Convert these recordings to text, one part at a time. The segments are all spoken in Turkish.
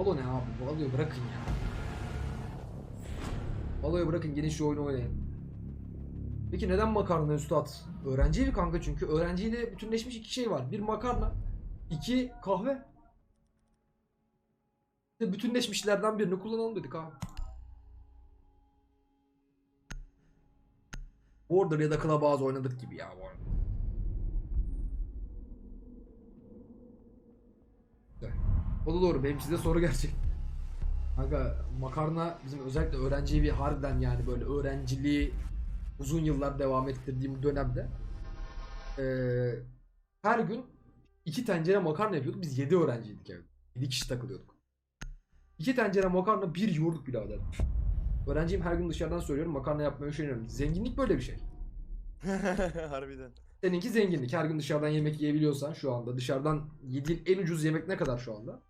Valo ne abi? Valo'yu bırakın ya. Valo'yu bırakın gelin şu oyunu oynayın. Peki neden makarna üstad? Öğrenci evi kanka çünkü. Öğrenciyle bütünleşmiş iki şey var. Bir makarna, iki kahve. İşte bütünleşmişlerden birini kullanalım dedik abi. Border ya da Clubhouse oynadık gibi ya bu arada. Güzel. O da doğru. Benim size soru gerçek. Kanka makarna bizim özellikle öğrenci bir harbiden yani böyle öğrenciliği uzun yıllar devam ettirdiğim dönemde eee, her gün iki tencere makarna yapıyorduk. Biz 7 öğrenciydik evde. 7 kişi takılıyorduk. İki tencere makarna bir yoğurduk birader. Öğrenciyim her gün dışarıdan söylüyorum makarna yapmayı üşeniyorum. Zenginlik böyle bir şey. Harbiden. Seninki zenginlik. Her gün dışarıdan yemek yiyebiliyorsan şu anda. Dışarıdan yediğin en ucuz yemek ne kadar şu anda?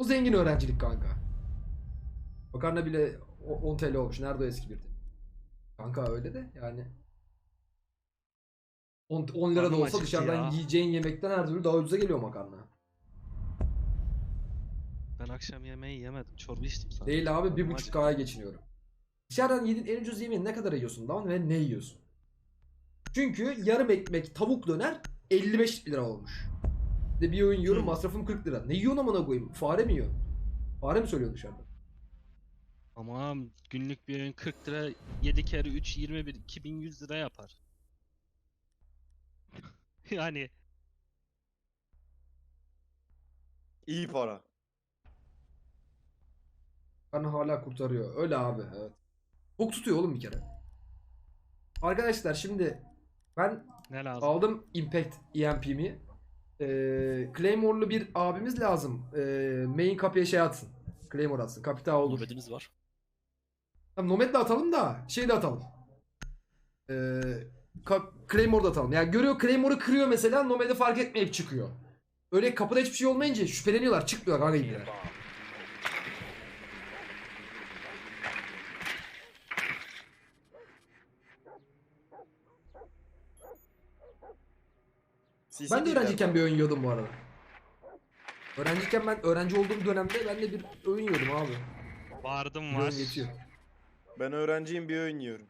O zengin öğrencilik kanka. Makarna bile o- 10 TL olmuş. Nerede o eski bir TL? Kanka öyle de yani. 10, 10 lira da olsa dışarıdan ya. yiyeceğin yemekten her türlü daha ucuza geliyor makarna. Ben akşam yemeği yemedim. Çorba içtim sadece. Değil abi bir buçuk. K'ya geçiniyorum. Dışarıdan yediğin en ucuz yemeği ne kadar yiyorsun lan ve ne yiyorsun? Çünkü yarım ekmek tavuk döner 55 lira olmuş. De bir öğün yiyorum masrafım 40 lira. Ne yiyorsun amına koyayım? Fare mi yiyor? Fare mi söylüyor dışarıda? Ama günlük bir öğün 40 lira 7 kere 3 21 2100 lira yapar. yani İyi para. Karnı hala kurtarıyor. Öyle abi evet. Tok tutuyor oğlum bir kere. Arkadaşlar şimdi ben ne lazım? aldım Impact EMP'mi. Ee, Claymore'lu bir abimiz lazım. Ee, main kapıya şey atsın. Claymore atsın. Kapita olur. Nobedimiz var. Tamam Nomad de atalım da şey de atalım. Ee, Ka- Claymore da atalım. Yani görüyor Claymore'u kırıyor mesela Nomad'e fark etmeyip çıkıyor. Öyle kapıda hiçbir şey olmayınca şüpheleniyorlar. Çıkmıyorlar kanka gibiler. CC Ben de öğrenciyken bir öğün yiyordum bu arada. Öğrenciyken ben öğrenci olduğum dönemde ben de bir öğün yiyordum abi. Vardım Bir var. öğün yetiyor. Ben öğrenciyim bir öğün yiyorum.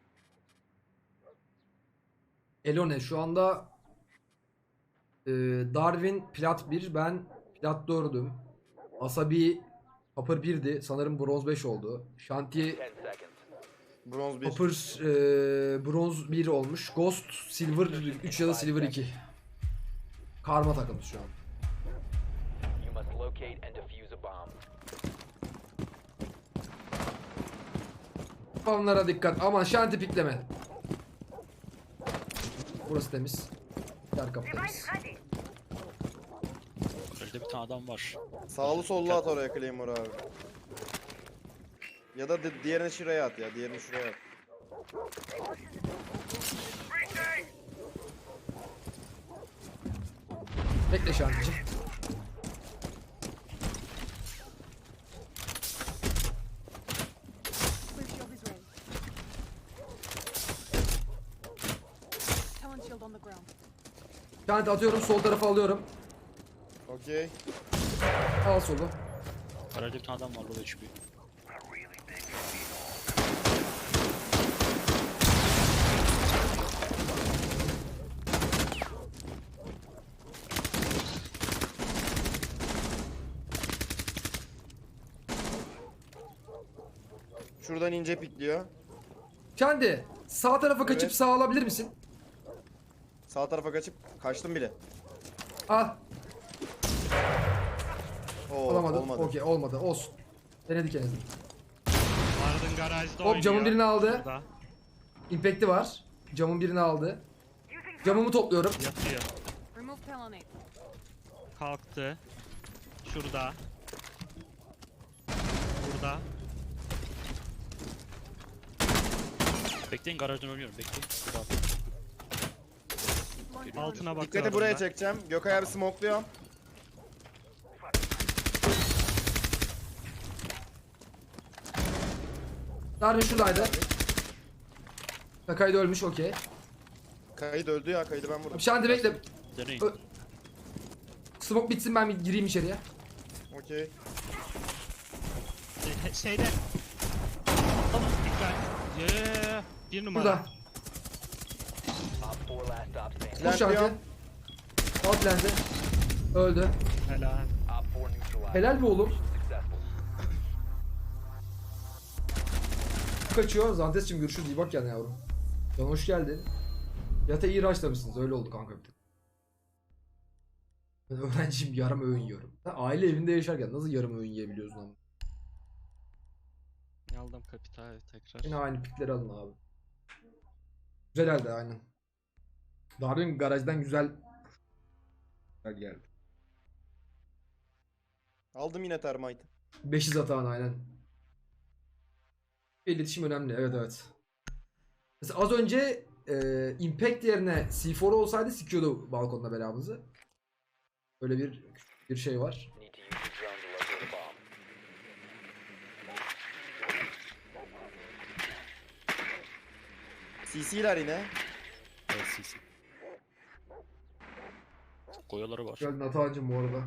Elone şu anda e, Darwin plat 1 ben plat 4'üm. Asabi Copper 1'di sanırım bronz 5 oldu. Şantiye Bronz 1. Copper e, bronz 1 olmuş. Ghost Silver 3 ya da Silver 2. Karma takımız şu an. You must locate and defuse a bomb. Onlara dikkat. Aman şanti pikleme. Burası temiz. Diğer kapı temiz. Önde bir tane adam var. Sağlı sollu at oraya Claymore abi. Ya da di- diğerini şuraya at ya. Diğerini şuraya at. On the ground. Şanti atıyorum sol tarafa alıyorum. Okey. Al solu. Tane adam var. Low HP. Şuradan ince pikliyor. Şanti sağ tarafa kaçıp Evet. sağ alabilir misin? Sağ tarafa kaçıp kaçtım bile. Al. Oo, Alamadın. olmadı. Okey olmadı. Olsun. Denedik en azından. Vardın garajda Hop, camın birini aldı. Impact'i var. Camın birini aldı. Camımı topluyorum. Yatıyor. Remove talonate. Kalktı. Şurada. Burada. Bekleyin garajdan oynuyorum. Bekleyin. Talon Altına bakıyorum Dikkati buraya ben. çekeceğim. Gökay abi smokluyor. Darwin şuradaydı. Takaydı ölmüş okey. Kayıt öldü ya. Kaydı ben vurdum. Şanti bekle. Deneyin. Ö- Smoke bitsin ben bir gireyim içeriye. Okey. şeyde. Dikkat. Yeah. Bir numara. Burada. Op 4 last stop standing. Koş Plant şanti. diyorum. Alt lendi. Öldü. Helal. Op 4 neutralized. Helal mi oğlum? Kaçıyor. Zantes'cim görüşürüz. İyi bak kendine yavrum. Can hoş geldin. Yata iyi raşlamışsınız. Öyle oldu kanka bir tık. Ben öğrenciyim yarım öğün yiyorum. Aile evinde yaşarken nasıl yarım öğün yiyebiliyorsun ama? Aldım kapital tekrar. Yine aynı pikleri alın abi. Güzel halde aynen. Darwin garajdan güzel Güzel geldi. Aldım yine termite. 500 atağın aynen. İletişim önemli evet evet. Mesela az önce e, Impact yerine C4 olsaydı sikiyordu balkonda belamızı. Böyle bir bir şey var. Need to use your drone to locate a bomb. CC'ler yine. Evet CC. Goyaları var. Geldin Atahan'cım bu arada.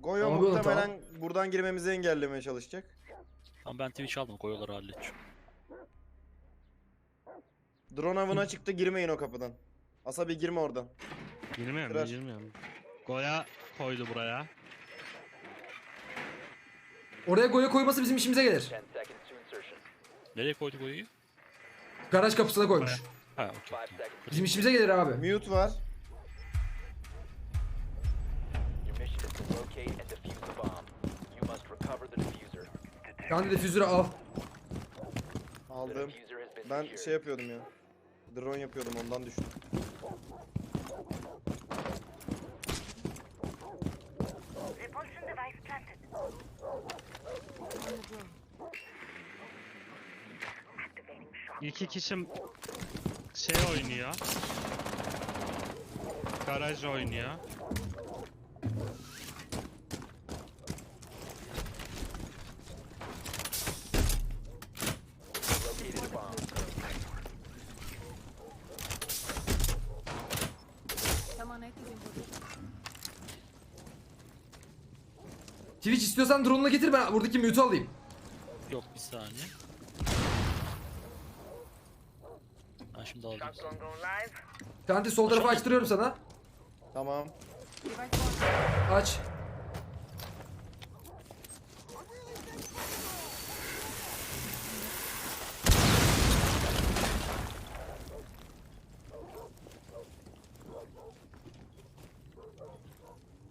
Goyo Abi onu muhtemelen buradan girmemizi engellemeye çalışacak. Ama ben Twitch aldım. Goyaları halledeceğim. Drone avına çıktı girmeyin o kapıdan. Asabi girme oradan. Girmiyorum Kırar. girmiyorum. Goya koydu buraya. Oraya goya koyması bizim işimize gelir. 10 seconds to insertion. Nereye koydu Goya'yı? Garaj kapısına koymuş. Ha okey. 5 seconds. Bizim işimize gelir abi. Mute var. Your mission is to locate and defuse the bomb. You must recover the diffuser. Kendi difüzörü al. The Aldım. diffuser has been Ben secured. şey yapıyordum ya. Drone yapıyordum ondan düştüm. İki kişi şey oynuyor. Garaj oynuyor. Twitch istiyorsan drone'unu getir ben buradaki mute'u alayım. Yok bir saniye. Ben şimdi alacağım. Kendi sol tarafı açtırıyorum sana. Tamam. Aç.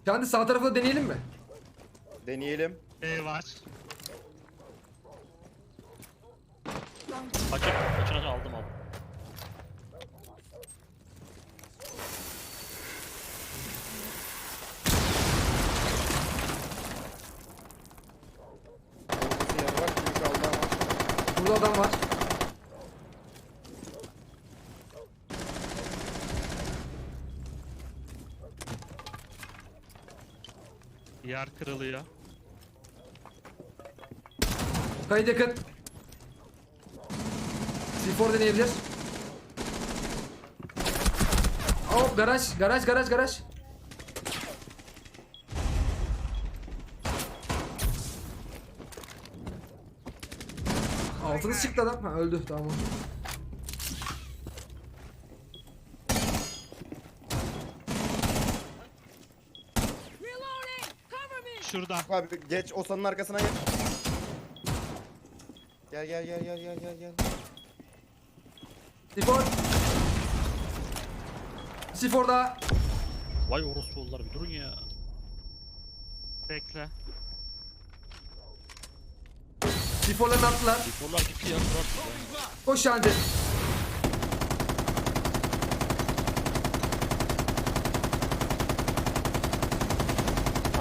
Kendi sağ tarafı da deneyelim mi? Deneyelim. E var. Kaçın hadi aldım aldım. Olması yanı bak büyük aldı ama. Burada adam var. Yer kırılıyor. Kayıt yakın. C4 deneyebilir. Hop garaj, garaj, garaj, garaj. Altını çıktı adam. Ha, öldü tamam. Şuradan. Abi geç Osan'ın arkasına geç. Gel gel gel gel gel gel gel. C4. C4 daha. Vay orospular bir durun ya. Bekle. C4'larını attılar. Deforlar gitti ya. Koş Şahan'cı.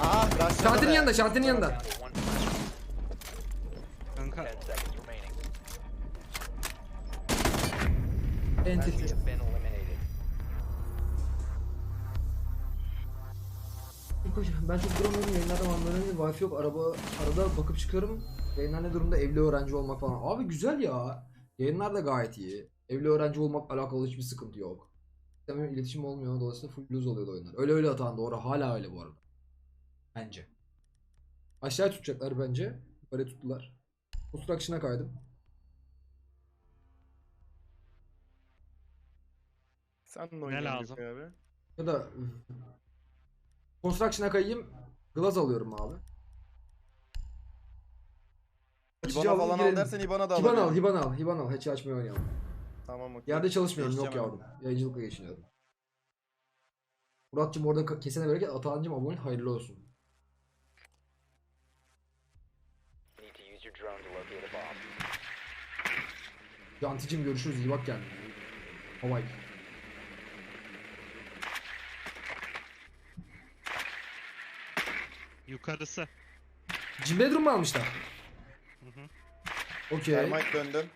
Ah be. yanında, Şahan'ın yanında. Kanka 10 seconds remaining. Enter. You have been eliminated. Koş, Ben çok duramıyorum yayınlardan anlamıyorum. Wi-Fi yok. Araba arada bakıp çıkıyorum. Yayınlar ne durumda? Evli öğrenci olmak falan. Abi güzel ya. Yayınlar da gayet iyi. Evli öğrenci olmak alakalı hiçbir sıkıntı yok. Sistemle iletişim olmuyor. Dolayısıyla full lose oluyor oyunlar. Öyle öyle atan doğru. Hala öyle bu arada. Bence. Aşağı tutacaklar bence. Böyle tuttular. Construction'a kaydım. Sen Ne lazım? Abi. Ya da Construction'a kayayım. Glaz alıyorum abi. İbana alın, falan al girelim. dersen İbana da Hiban al. Hiban al, Hiban al. Hatch'i açmayı oynayalım. Tamam okey. Yerde çalışmıyorum yok Değişeceğim yavrum. Yayıncılıkla geçiniyorum. Muratcığım orada ka- kesene bereket. Atahan'cım abone hayırlı olsun. Need to use your drone to locate a bomb. Canticim görüşürüz. iyi bak kendine. Havay. Yukarısı. Jim Bedroom mu almışlar? Hı hı. Okey. Termite döndüm.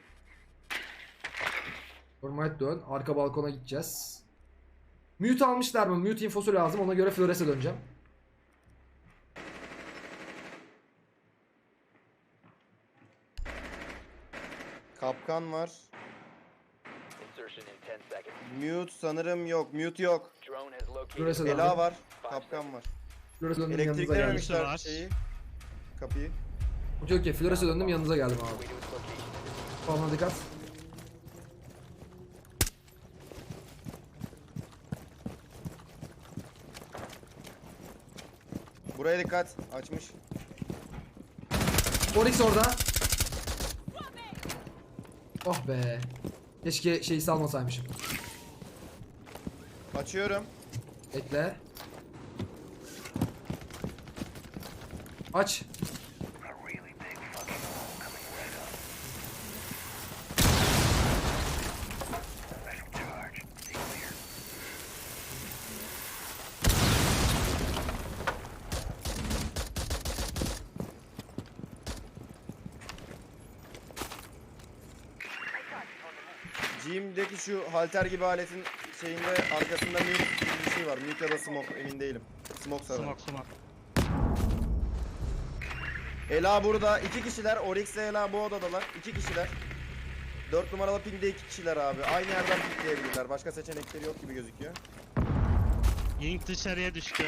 Termite dön. Arka balkona gideceğiz. Mute almışlar mı? Mute infosu lazım. Ona göre Flores'e döneceğim. Kapkan var. Insertion in 10 seconds. Mute sanırım yok. Mute yok. Drone has located var. Kapkan var. Flores'e döndüm yanınıza geldim. Elektriklememişler var. şeyi. Kapıyı. Okey okey. Flores'e döndüm yanınıza geldim abi. Palma dikkat. Buraya dikkat. Açmış. Onyx orada. Oh be. Keşke şeyi salmasaymışım. Açıyorum. Bekle. Aç. Gym'deki şu halter gibi aletin şeyinde arkasında mute gibi bir şey var. Mute ya da smoke emin değilim. Smoke sanırım. Smoke smoke. Ela burada. iki kişiler. Oryx ile Ela bu odadalar. iki kişiler. 4 numaralı pingde iki kişiler abi. Aynı yerden pikleyebilirler. Başka seçenekleri yok gibi gözüküyor. Ying dışarıya düştü.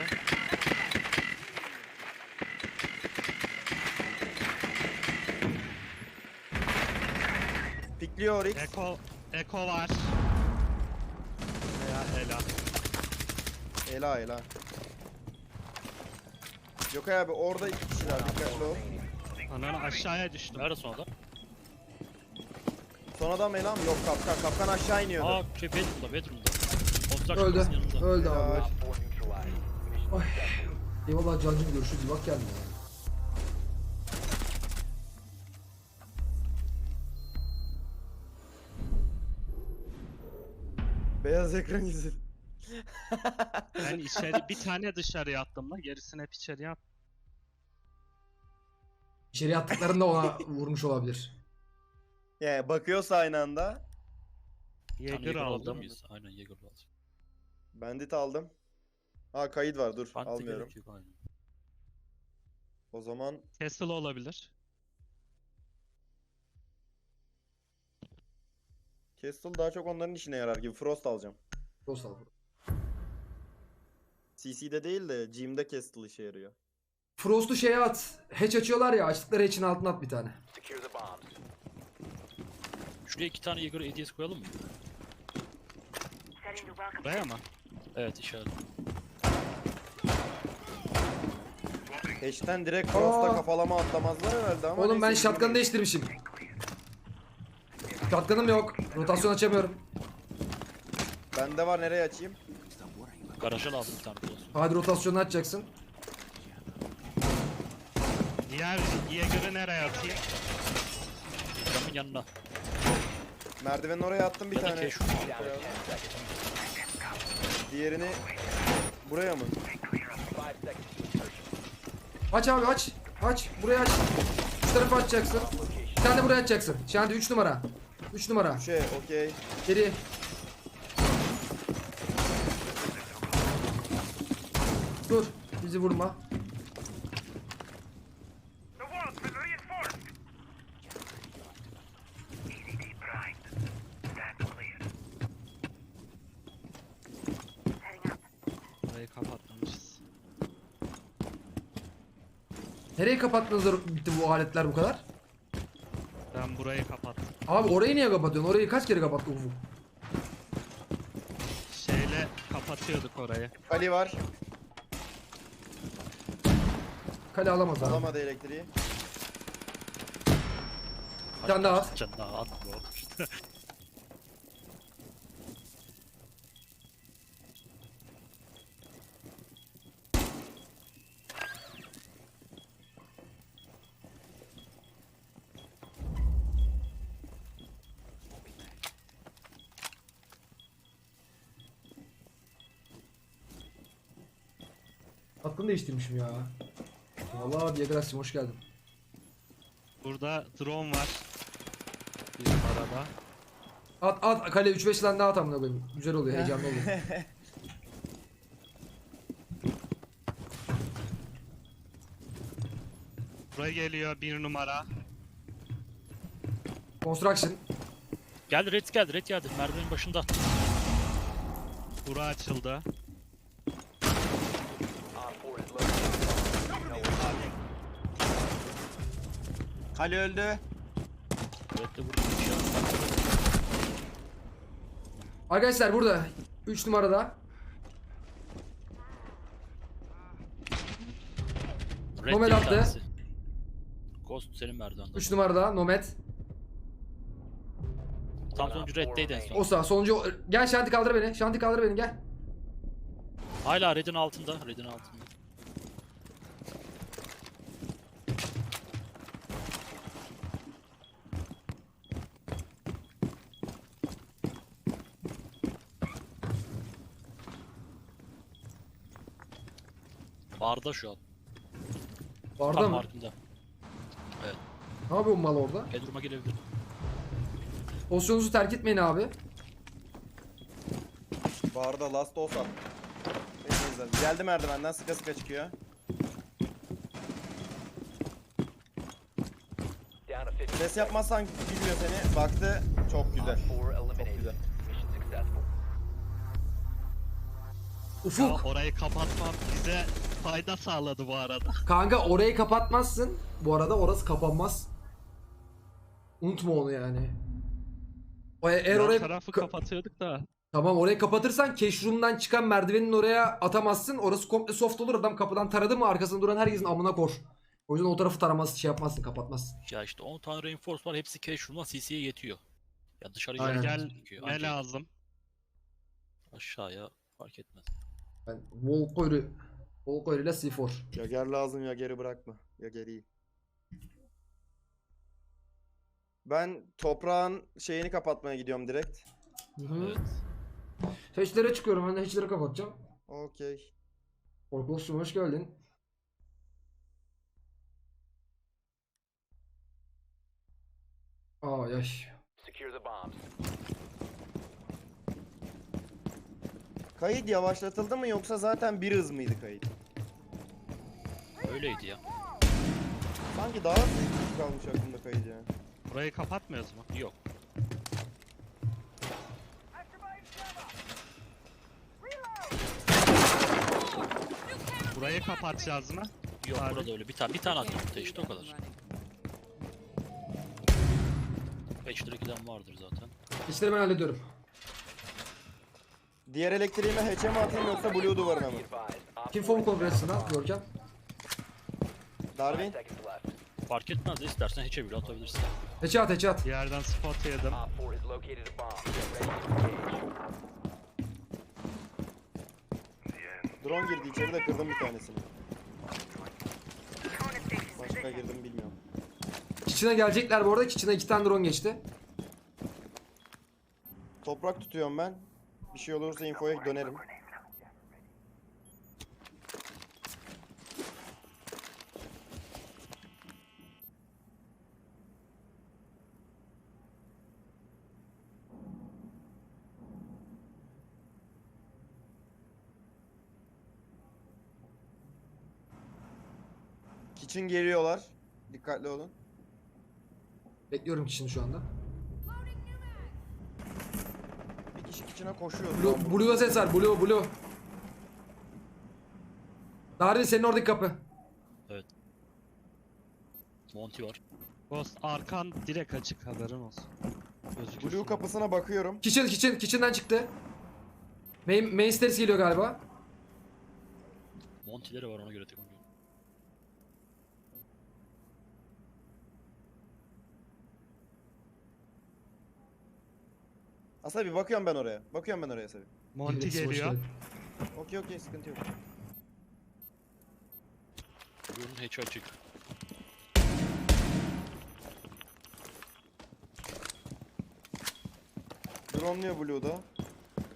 Pikliyor Oryx. Eko, Eko var. Veya Ela. Ela Ela. Yok abi orada iki kişiler. Dikkatli ol. Ananı aşağıya düştüm. Nerede son adam? Son adam Ela mı? Yok kapkan. Kapkan aşağı iniyordu. Aa şey bedroom'da bedroom'da. Construction Öldü. yanında. Öldü Helal. abi. Op 4 neutralized. Mission Ay. Eyvallah Cancım görüşürüz. Bak kendine. Beyaz ekran izledim. Ben içeri bir tane dışarıya attım la gerisini hep içeriye attım. İçeri attıklarında ona vurmuş olabilir. Yani bakıyorsa aynı anda. Jäger aldım. miyiz? Aynen Jäger aldım. Bandit aldım. Ha kayıt var dur Bantı almıyorum. gerek yok aynen. O zaman Castle olabilir. Castle daha çok onların işine yarar gibi. Frost alacağım. Dost al. CC'de değil de Gym'de Castle işe yarıyor. Frost'u şeye at. Hatch açıyorlar ya. Açtıkları hatch'in altına at bir tane. Secure the bombs. Şuraya iki tane Jäger hediyesi koyalım mı? Buraya mı? Evet işaret. Hatch'ten direkt Frost'a Aa. kafalama atlamazlar herhalde ama Oğlum ben neyse, shotgun'ı bilmiyorum. değiştirmişim. Shotgun'ım yok. Rotasyon açamıyorum. Bende var nereye açayım? Garaja lazım bir tane. Hadi rotasyonu açacaksın. Diğer Jäger'ı nereye atayım? Camın yanına. Merdivenin oraya attım bir Yanındaki tane. şu- Down to 10 seconds. Diğerini buraya mı? 5 seconds to insertion. Aç abi aç. Aç. Buraya aç. Şu tarafa açacaksın. Bir tane de buraya açacaksın. Şimdi 3 numara. 3 numara. Şey okey. Geri. Dur. Bizi vurma. Burayı kapatmamışız. Nereye kapattınız da bitti bu aletler bu kadar? Ben burayı kapattım. Abi orayı niye kapatıyorsun? Orayı kaç kere kapattı Ufuk? Şeyle kapatıyorduk orayı. Ali var. Kale alamaz abi. Alamadı elektriği. Bir tane daha at. Can daha değiştirmişim ya. Vallahi Diagrassim hoş geldin. Burada drone var. Bir arada. At at kale 3-5 tane daha at amına koyayım. Güzel oluyor, heyecanlı oluyor. Buraya geliyor bir numara. Construction. Geldi red geldi red geldi. Merdivenin başında. Bura açıldı. Op 4 is located. You know what's Ali öldü. De bir şey. Arkadaşlar burada 3 numarada. Red Nomad attı. tanesi. Ghost senin merdivende. 3 numarada Nomad. Tam sonuncu reddeydi en son. O sağ sonuncu gel Şanti kaldır beni. Şanti kaldır beni gel. Hala redin altında. Redin altında. Barda şu an. Varda Tam mı? markında. Ne yapıyor bu mal orada? Bedroom'a gelebilir. Pozisyonunuzu terk etmeyin abi. Barda last olsa. Neyse, güzel. Geldi merdivenden sıka sıka çıkıyor. down to 50 Ses yapmazsan bilmiyor seni. Baktı. Çok güzel. Op 4 eliminated. güzel. Mission successful. Ufuk. Ya orayı kapatmam bize fayda sağladı bu arada. Kanka orayı kapatmazsın. Bu arada orası kapanmaz. Unutma onu yani. O eğer Yan orayı tarafı ka- kapatıyorduk da. Tamam orayı kapatırsan room'dan çıkan merdivenin oraya atamazsın. Orası komple soft olur. Adam kapıdan taradı mı arkasında duran herkesin amına kor. O yüzden o tarafı taramaz şey yapmazsın kapatmazsın. Ya işte 10 tane reinforce var. Hepsi room'la CC'ye yetiyor. Ya dışarı Aynen. Gel gerekiyor. ne Ancak lazım? Aşağıya fark etmez. Ben Volkoyru Volkoyru ile C4. Ya ger lazım ya geri bırakma. Ya geri. Ben toprağın şeyini kapatmaya gidiyorum direkt. Hı hı. Evet. Hatch'lere çıkıyorum. Ben de hatch'leri kapatacağım. Okey. Orkulos'cum hoş geldin. Aa yaş. Secure the bombs. Kayıt yavaşlatıldı mı yoksa zaten bir hız mıydı kayıt? Öyleydi ya. Sanki daha hızlı kalmış aklımda kayıt ya. Burayı kapatmıyoruz mu? Yok. Burayı kapatacağız mı? Yok Abi. burada öyle. Bir tane bir tane attım ortaya işte o kadar. 5 lira giden vardır zaten. İşleri ben hallediyorum. Diğer elektriğimi hatch'e mi atayım yoksa blue duvarına mı? Kim 4 form is kongresinde Görkem. Darwin. Fark etmez de istersen hiçe bile atabilirsin. Heçe at heçe at. Yerden spot yedim. Op 4 has located a bomb. Get ready to engage. Drone girdi içeri de kırdım bir tanesini. Başka girdim bilmiyorum. Kitchen'a gelecekler bu arada. Kitchen'a iki tane drone geçti. Toprak tutuyorum ben. Bir şey olursa infoya dönerim. Kitchen geliyorlar. Dikkatli olun. Bekliyorum Kitchen'ı şu anda. Bir kişi kitchen'a koşuyor. Blue, Blue'da ses var. Blue, Blue. Darwin senin oradaki kapı. Evet. Monty var. Ghost arkan direkt açık haberin olsun. Gözükürsün. Blue kapısına bakıyorum. Kitchen kitchen kitchen'dan çıktı. Main, main stairs geliyor galiba. Monty'leri var ona göre tek bir bakıyorum ben oraya. Bakıyorum ben oraya Sabi. Monty Hoş geliyor. geldin. Okey okey sıkıntı yok. Blue'nun hatch'i açık. Drone'luyor Blue'da.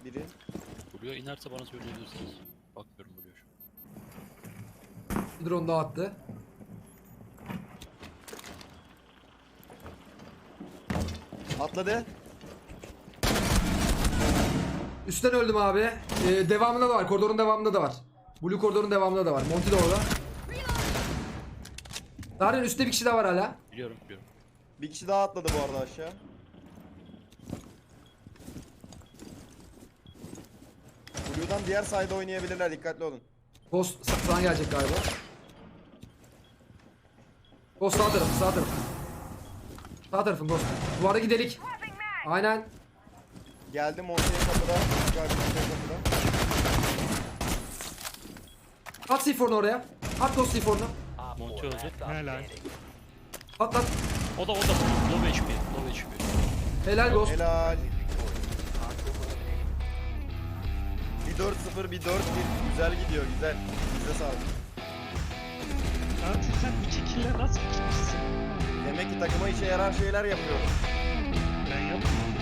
Biri. Blue'ya inerse bana söyleyebilirsiniz. Bakmıyorum Blue'ya şu an. Drone daha attı. Atladı. Üstten öldüm abi. Ee, devamında da var. Koridorun devamında da var. Blue koridorun devamında da var. Monty de orada. Darren üstte bir kişi daha var hala. Biliyorum biliyorum. Bir kişi daha atladı bu arada aşağı. Blue'dan diğer side'a oynayabilirler dikkatli olun. Ghost sa- sana gelecek galiba. Ghost sağ tarafı sağ tarafı. Sağ tarafın Ghost. Duvardaki delik. Aynen. Geldim Monty'ye kapıda. Galiba Monty'ye kapıda. At C4'unu oraya. At Ghost C4'unu. Op Monty 4 öldü. Helal. At at. O da o da low HP. Low HP. Helal Ghost. Helal. Bir 4-0 bir 4-1 güzel gidiyor güzel. Size sağlık. Abi sen iki kille nasıl gitmişsin? Demek ki takıma işe yarar şeyler yapıyorum. Ben yapmıyorum.